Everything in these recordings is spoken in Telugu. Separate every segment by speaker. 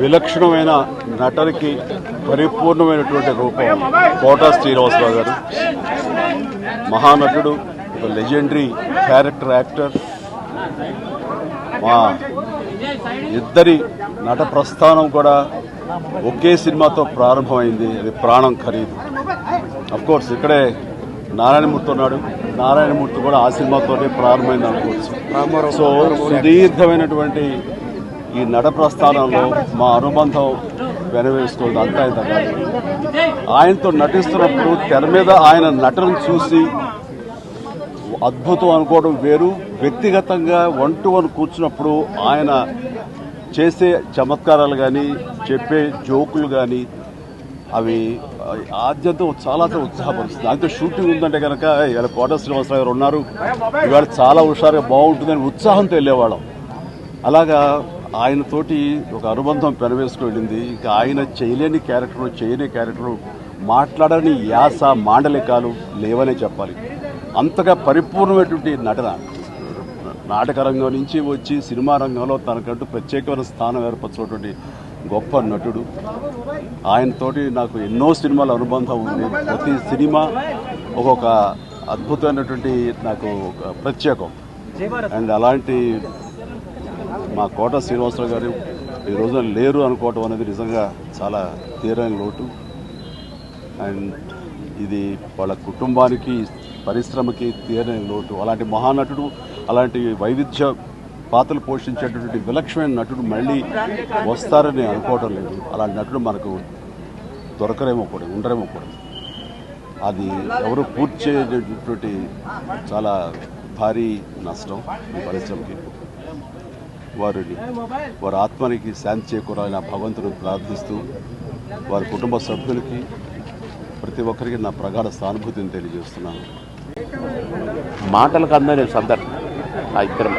Speaker 1: విలక్షణమైన నటనకి పరిపూర్ణమైనటువంటి రూపం కోటా శ్రీనివాసరావు గారు. మహానటుడు ఒక లెజెండరీ క్యారెక్టర్ యాక్టర్ మా ఇద్దరి నట ప్రస్థానం కూడా ఒకే సినిమాతో ప్రారంభమైంది. అది ప్రాణం ఖరీదు. కోర్స్ ఇక్కడే నారాయణమూర్తి ఉన్నాడు. నారాయణమూర్తి కూడా ఆ సినిమాతోనే ప్రారంభమైంది అనుకోవచ్చు. సో సుదీర్ఘమైనటువంటి ఈ నట ప్రస్థానంలో మా అనుబంధం వెనవేసుకోవద్దు అంతా ఇంత కాదు. ఆయనతో నటిస్తున్నప్పుడు తెర మీద ఆయన నటన చూసి అద్భుతం అనుకోవడం వేరు. వ్యక్తిగతంగా వన్ టు వన్ కూర్చున్నప్పుడు ఆయన చేసే చమత్కారాలు కానీ చెప్పే జోకులు కానీ అవి ఆద్యంతం చాలా ఉత్సాహపరుస్తుంది. దాంతో షూటింగ్ ఉందంటే కనుక ఇలా కోట శ్రీనివాసరావు గారు ఉన్నారు. ఇవాళ చాలా హుషారుగా బాగుంటుందని ఉత్సాహంతో వెళ్ళేవాళ్ళం. అలాగా ఆయనతోటి ఒక అనుబంధం పెనవేసుకు వెళ్ళింది. ఇంకా ఆయన చేయలేని క్యారెక్టర్ చేయని క్యారెక్టర్ మాట్లాడని యాస మాండలికాలు లేవనే చెప్పాలి. అంతగా పరిపూర్ణమైనటువంటి నటన. నాటక రంగం నుంచి వచ్చి సినిమా రంగంలో తనకంటూ ప్రత్యేకమైన స్థానం ఏర్పరచినటువంటి గొప్ప నటుడు. ఆయనతోటి నాకు ఎన్నో సినిమాల అనుబంధం ఉంది. ప్రతి సినిమా ఒక్కొక్క అద్భుతమైనటువంటి నాకు ఒక ప్రత్యేకం. అండ్ అలాంటి మా కోట శ్రీనివాసరావు గారు ఈ రోజున లేరు అనుకోవటం అనేది నిజంగా చాలా తీరని లోటు. అండ్ ఇది వాళ్ళ కుటుంబానికి పరిశ్రమకి తీరని లోటు. అలాంటి మహానటుడు అలాంటి వైవిధ్య పాత్రలు పోషించేటటువంటి విలక్షణమైన నటుడు మళ్ళీ వస్తారని అనుకోవటం లేదు. అలాంటి నటుడు మనకు దొరకరేమో కూడా ఉండరేమో కూడా. అది ఎవరు పూర్తి చేయనటువంటి చాలా భారీ నష్టం ఈ పరిశ్రమకి. వారిని వారి ఆత్మనికి శాంతి చేకూరాలని ఆ భగవంతుని ప్రార్థిస్తూ వారి కుటుంబ సభ్యులకి ప్రతి ఒక్కరికి నా ప్రగాఢ సానుభూతిని తెలియజేస్తున్నాను.
Speaker 2: మాటలకు అందరి సందర్భం ఇద్దరం.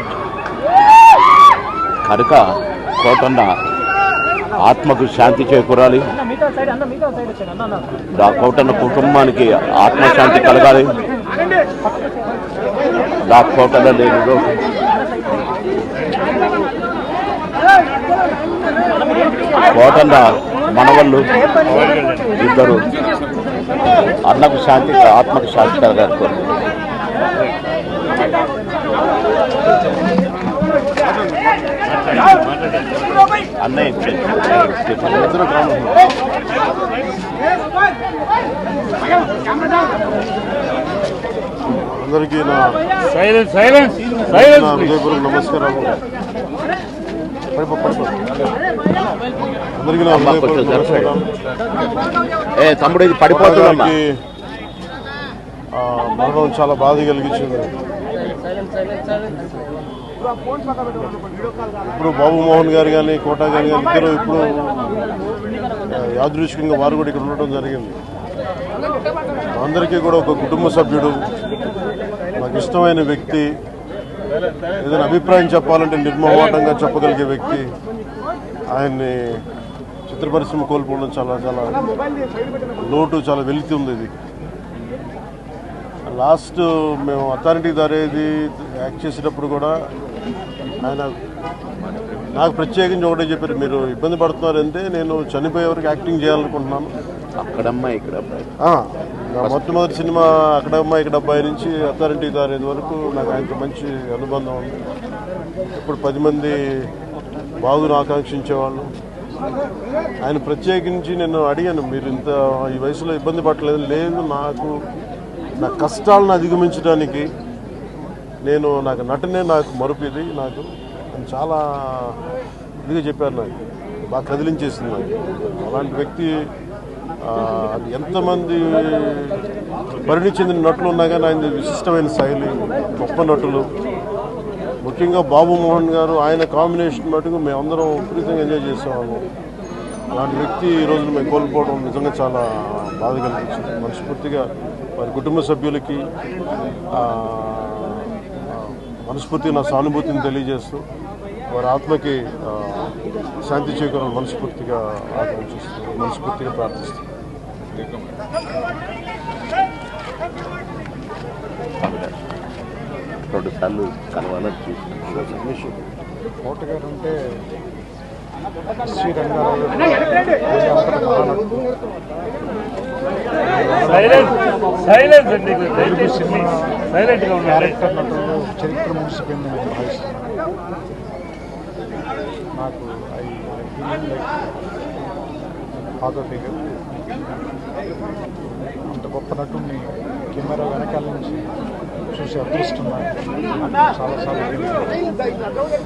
Speaker 2: కనుక కోటన్న ఆత్మకు శాంతి చేకూరాలి. ఆ కోటన్న కుటుంబానికి ఆత్మశాంతి కలగాలి. ఆ కోటన్న లోటు కోటన్న మనవళ్ళు ఇద్దరు. అన్నకు శాంతి ఆత్మకు శాంతి కలగాలి. అన్నయ్య
Speaker 3: అందరికీ నా
Speaker 4: సైలెన్స్ సైలెన్స్ సైలెన్స్
Speaker 3: హృదయపూర్వక నమస్కారాలు. అందరికీ నా
Speaker 2: ఏ తమ్ముడు ఇది పడిపోతుందమ్మా
Speaker 3: మరణం చాలా బాధ కలిగించింది. ఇప్పుడు బాబు మోహన్ గారు కానీ కోటా గారు కానీ ఇద్దరు ఇప్పుడు యాదృష్కంగా వారు కూడా ఇక్కడ ఉండటం జరిగింది. అందరికీ కూడా ఒక కుటుంబ సభ్యుడు నాకు ఇష్టమైన వ్యక్తి ఏదైనా అభిప్రాయం చెప్పాలంటే నిర్మోహమాటంగా చెప్పగలిగే వ్యక్తి ఆయన్ని చిత్ర పరిశ్రమ కోల్పోవడం చాలా చాలా లోటు చాలా వెళుతుంది ఇది. లాస్ట్ మేము అథారిటీ దారేది యాక్ట్ చేసేటప్పుడు కూడా ఆయన నాకు ప్రత్యేకించి ఒకటే చెప్పారు మీరు ఇబ్బంది పడుతున్నారంటే నేను చనిపోయే వరకు యాక్టింగ్ చేయాలనుకుంటున్నాను.
Speaker 2: అక్కడమ్మా ఇక్కడ అబ్బాయి
Speaker 3: ఆ, నా మొట్టమొదటి సినిమా అక్కడ అమ్మాయి ఇక్కడ అబ్బాయి నుంచి అథారిటీ దారేది వరకు నాకు ఆయనతో మంచి అనుబంధం ఉంది. ఇప్పుడు పది మంది బాగును ఆకాంక్షించేవాళ్ళు. ఆయన ప్రత్యేకించి నేను అడిగాను మీరు ఇంత ఈ వయసులో ఇబ్బంది పడలేదు లేదు నాకు నా కష్టాలను అధిగమించడానికి నేను నాకు నటనే నాకు మరుపు ఇది నాకు చాలా ఇదిగా చెప్పారు నాకు. బాగా కదిలించేసింది నాకు. అలాంటి వ్యక్తి ఎంతమంది పరిణి చెందిన నటులు ఉన్నా కానీ ఆయన విశిష్టమైన శైలి గొప్ప నటులు. ముఖ్యంగా బాబు మోహన్ గారు ఆయన కాంబినేషన్ మటుకు మేమందరం విపరీతంగా ఎంజాయ్ చేసేవాళ్ళం. అలాంటి వ్యక్తి ఈ రోజు మేము కోల్పోవడం నిజంగా చాలా బాధ కలిగించింది. మనస్ఫూర్తిగా వారి కుటుంబ సభ్యులకి మనస్ఫూర్తిగా నా సానుభూతిని తెలియజేస్తూ వారి ఆత్మకి శాంతి చేకూరాలని మనస్ఫూర్తిగా ఆకాంక్షిస్తూ మనస్ఫూర్తిగా ప్రార్థిస్తున్నాను.
Speaker 2: రెండు సార్లు కలవాలని చూసి
Speaker 4: కోట గారు అంటే శ్రీ రంగారావు గారు
Speaker 5: సైలెంట్ అండి దయచేసి సైలెంట్గా ఉండండి.
Speaker 4: క్యారెక్టర్ నటులు చరిత్ర ముగిసిపోయిందని నేను భావిస్తున్నాను నాకు ఐ ఫాదర్ ఫిగర్. అంత గొప్ప నటుడిని కెమెరా వెనకాల నుంచి చూసే అదృష్టం నాకు. నాకు చాలాసార్లు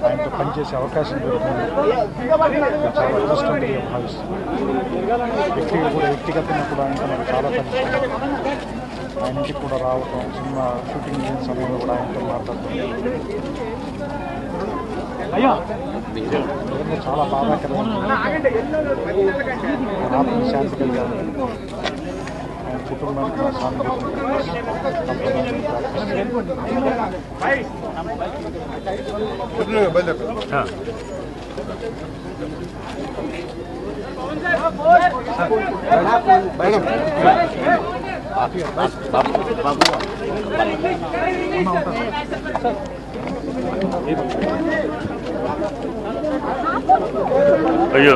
Speaker 4: ఆయనతో పనిచేసే అవకాశం దొరికింది. చాలా అదృష్టంగా భావిస్తున్నాను. వ్యక్తిగా కూడా వ్యక్తిగతంగా కూడా ఆయనతో నాకు చాలా పని ఆయన ఇంటికి కూడా రావటం సినిమా షూటింగ్ చేసిన సమయంలో కూడా ఆయనతో మాట్లాడటం. చాలా బాధాకరమైన ఆయన ఆత్మ శాంతి కలిగారు కుటుంబానికి నా సానుభూతిని తప్పదని ప్రార్థిస్తున్నాను.
Speaker 5: అయ్యో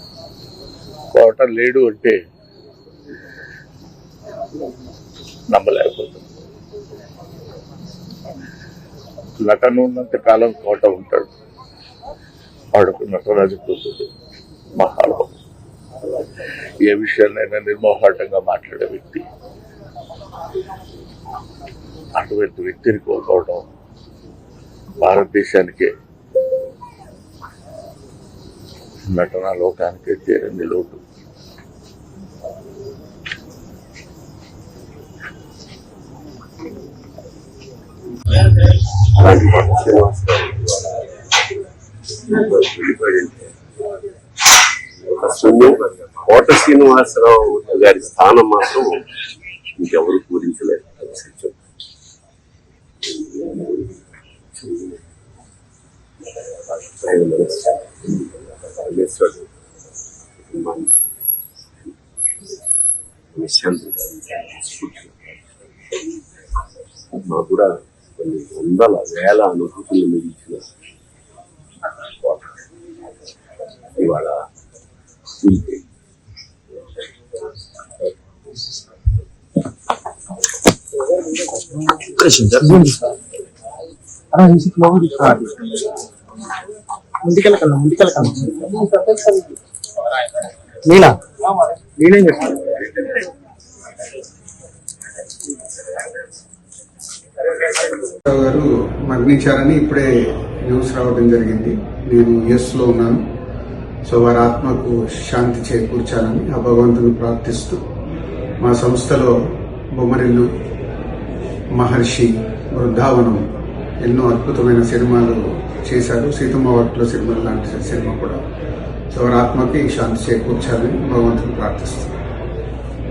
Speaker 6: కోట లేడు అంటే నమ్మలేకపోతుంది నటన ఉన్నంత కాలం కోట ఉంటాడు. వాడుకు నటరాజు కూతురు మహానుభావుడు ఏ విషయాన్నైనా నిర్మోహాటంగా మాట్లాడే వ్యక్తి. అటువంటి వ్యక్తిని కోల్పోవడం భారతదేశానికే నటన లోకానికి చేరింది లోటు.
Speaker 7: కోట శ్రీనివాసరావు గారి స్థానం మాత్రం ఇంకెవరు పూరించలేదు సత్యం ఆయన మనసు పరమేశ్వరుడు కుటుంబాన్ని విశాంతి మాకు కూడా కొన్ని వందల వేల అనుభూతులు మిగిల్చిన కోట ఇవాళ ఉంటే
Speaker 4: ముందుకెళ్ళకన్నా ముందుకెళ్ళకన్నా నీలా నేనేం
Speaker 8: చెప్తాను గారు మరణించారని ఇప్పుడే న్యూస్ రావడం జరిగింది. నేను ఎస్లో ఉన్నాను. సో వారి ఆత్మకు శాంతి చేకూర్చాలని ఆ భగవంతుని ప్రార్థిస్తూ మా సంస్థలో బొమ్మరిల్లు మహర్షి బృందావనం ఎన్నో అద్భుతమైన సినిమాలు చేశారు. సీతమ్మ వాటిలో సినిమా లాంటి సినిమా కూడా. సో వారి ఆత్మకి శాంతి చేకూర్చాలని భగవంతుని ప్రార్థిస్తున్నాను